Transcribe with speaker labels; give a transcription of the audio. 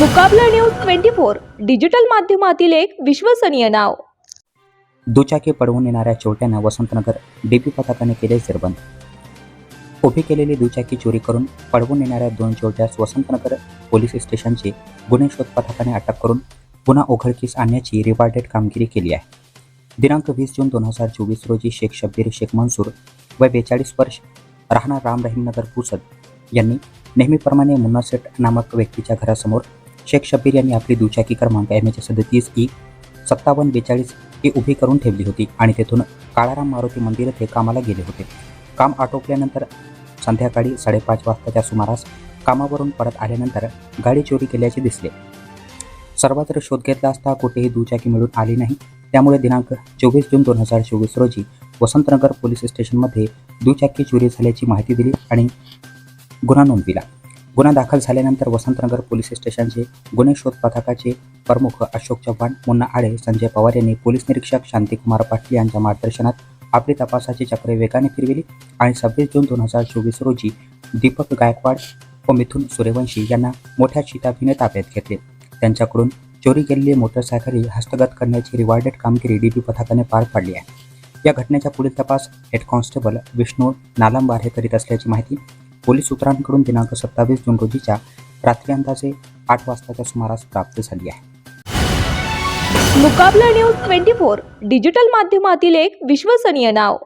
Speaker 1: Mukabla news twenty four digital माध्यमातील एक विश्वसनीय नाव.
Speaker 2: दुचाकी पडवून येणाऱ्या चोरट्यांना वसंतनगर डीपी पथकाने केले जेरबंद. उभी केलेली दुचाकी चोरी करून पडवून येणाऱ्या दोन चोरट्यास वसंतनगर पोलीस स्टेशनची गुन्हे शोध पथकाने अटक करून गुन्हा उघडकीस आणण्याची रिवार्डेड कामगिरी केली आहे. दिनांक वीस जून दोन हजार चोवीस रोजी शेख शब्बीर शेख मंसूर व बेचाळीस वर्ष राहणार राम रहीमनगर पुसद यांनी नेहमीप्रमाणे मुन्नासेट नामक व्यक्तीच्या घरासमोर शेख शब्बीर यांनी आपली दुचाकी क्रमांक एम एच सदतीस ई सत्तावन्न बेचाळीस ही उभी करून ठेवली होती आणि तेथून काळाराम मारुती मंदिर येथे कामाला गेले होते. काम आटोपल्यानंतर संध्याकाळी साडेपाच वाजताच्या सुमारास कामावरून परत आल्यानंतर गाडी चोरी केल्याचे दिसले. सर्वत्र शोध घेतला असता कुठेही दुचाकी मिळून आली नाही. त्यामुळे दिनांक चोवीस जून दोन हजार चोवीस रोजी वसंतनगर पोलीस स्टेशनमध्ये दुचाकी चोरी झाल्याची माहिती दिली आणि गुन्हा नोंदविला. गुन्हा दाखल झाल्यानंतर वसंतनगर पोलीस स्टेशनचे गुन्हे शोध पथकाचे प्रमुख अशोक चव्हाण मुन्ना आडे संजय पवार यांनी पोलीस निरीक्षक शांतिकुमार पाटील यांच्या मार्गदर्शनात आपली तपासाची चक्रे वेगाने फिरविली आणि सव्वीस जून दोन हजार चोवीस रोजी दीपक गायकवाड व मिथुन सूर्यवंशी यांना मोठ्या शिताफीने ताब्यात घेतले. त्यांच्याकडून चोरी केलेली मोटरसायकली हस्तगत करण्याची रिवार्डेड कामगिरी डीबी पथकाने पार पाडली आहे. या घटनेचा पुढील तपास हेड कॉन्स्टेबल विष्णू नालंबार हे करीत असल्याची माहिती पोलीस सूत्रांकडून दिनांक सत्तावीस जून रोजीच्या रात्री अंदाजे आठ वाजताच्या सुमारास प्राप्त झाली आहे.
Speaker 1: Mukabla news twenty four digital माध्यमातील एक विश्वसनीय नाव.